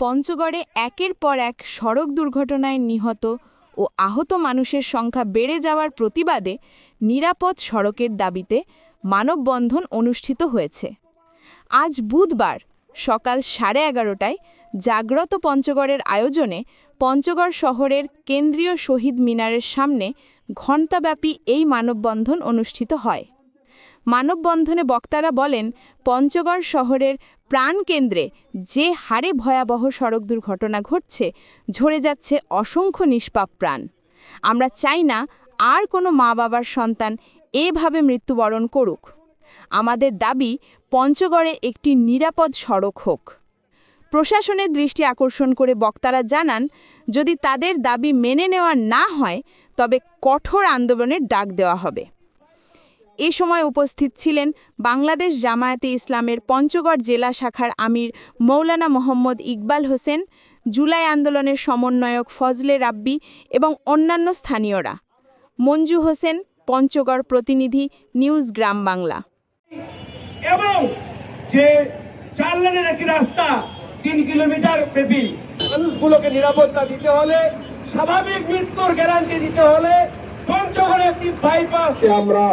পঞ্চগড়ে একের পর এক সড়ক দুর্ঘটনায় নিহত ও আহত মানুষের সংখ্যা বেড়ে যাওয়ার প্রতিবাদে নিরাপদ সড়কের দাবিতে মানববন্ধন অনুষ্ঠিত হয়েছে। আজ বুধবার সকাল সাড়ে এগারোটায় জাগ্রত পঞ্চগড়ের আয়োজনে পঞ্চগড় শহরের কেন্দ্রীয় শহীদ মিনারের সামনে ঘণ্টাব্যাপী এই মানববন্ধন অনুষ্ঠিত হয়। মানববন্ধনে বক্তারা বলেন, পঞ্চগড় শহরের প্রাণকেন্দ্রে যে হারে ভয়াবহ সড়ক দুর্ঘটনা ঘটছে, ঝরে যাচ্ছে অসংখ্য নিষ্পাপ প্রাণ। আমরা চাই না আর কোনো মা বাবার সন্তান এভাবে মৃত্যুবরণ করুক। আমাদের দাবি, পঞ্চগড়ে একটি নিরাপদ সড়ক হোক। প্রশাসনের দৃষ্টি আকর্ষণ করে বক্তারা জানান, যদি তাদের দাবি মেনে নেওয়া না হয়, তবে কঠোর আন্দোলনের ডাক দেওয়া হবে। এ সময় উপস্থিত ছিলেন বাংলাদেশ জামায়াতে ইসলামের পঞ্চগড় জেলা শাখার আমির মৌলানা মোহাম্মদ ইকবাল হোসেন, জুলাই আন্দোলনের সমন্বয়ক ফজলে রাব্বি এবং অন্যান্য স্থানীয়রা। মঞ্জু হোসেন, পঞ্চগড় প্রতিনিধি, নিউজ গ্রাম বাংলা। এবং যে চার লেনের একটি রাস্তা তিন কিলোমিটার ব্যাপী, মানুষগুলোকে নিরাপত্তা দিতে হলে, স্বাভাবিক মৃত্যুর গ্যারান্টি দিতে হলে পঞ্চগড়ে একটি বাইপাস আজকে আমরা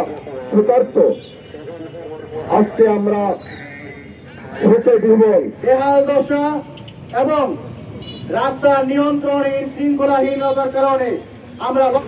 সুতার্থ আজকে আমরা শোকে বিবল বেহাল দশা এবং রাস্তা নিয়ন্ত্রণে শৃঙ্খলাহীনতার কারণে আমরা